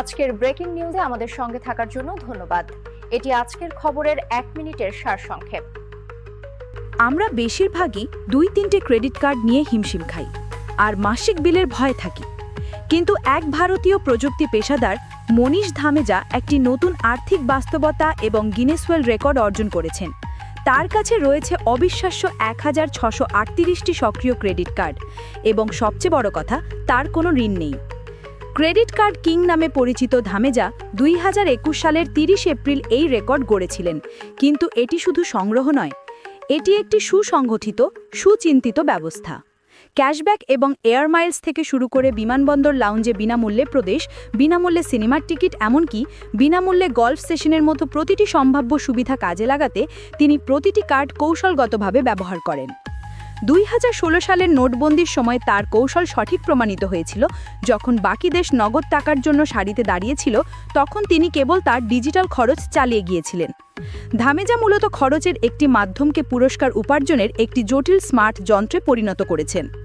আজকের ব্রেকিং নিউজে আমাদের সঙ্গে থাকার জন্য ধন্যবাদ। এটি আজকের খবরের এক মিনিটের সারসংক্ষেপ। আমরা বেশিরভাগই দুই তিনটে ক্রেডিট কার্ড নিয়ে হিমশিম খাই, আর মাসিক বিলের ভয় থাকি। কিন্তু এক ভারতীয় প্রযুক্তি পেশাদার মনীষ ধামেজা একটি নতুন আর্থিক বাস্তবতা এবং গিনেস ওয়ার্ল্ড রেকর্ড অর্জন করেছেন। তার কাছে রয়েছে অবিশ্বাস্য এক হাজার সক্রিয় ক্রেডিট কার্ড এবং সবচেয়ে বড় কথা, তার কোনো ঋণ নেই। ক্রেডিট কার্ড কিং নামে পরিচিত ধামেজা দুই হাজার একুশ সালের তিরিশ এপ্রিল এই রেকর্ড গড়েছিলেন। কিন্তু এটি শুধু সংগ্রহ নয়, এটি একটি সুসংগঠিত, সুচিন্তিত ব্যবস্থা। ক্যাশব্যাক এবং এয়ার মাইলস থেকে শুরু করে বিমানবন্দর লাউঞ্জে বিনামূল্যে প্রদেশ, বিনামূল্যে সিনেমার টিকিট, এমনকি বিনামূল্যে গল্ফ সেশনের মতো প্রতিটি সম্ভাব্য সুবিধা কাজে লাগাতে তিনি প্রতিটি কার্ড কৌশলগতভাবে ব্যবহার করেন। দুই হাজার ষোলো সালের নোটবন্দির সময় তার কৌশল সঠিক প্রমাণিত হয়েছিল। যখন বাকি দেশ নগদ টাকার জন্য সারিতে দাঁড়িয়েছিল, তখন তিনি কেবল তার ডিজিটাল খরচ চালিয়ে গিয়েছিলেন। ধামেজা মূলত খরচের একটি মাধ্যমকে পুরস্কার উপার্জনের একটি জটিল স্মার্ট যন্ত্রে পরিণত করেছেন।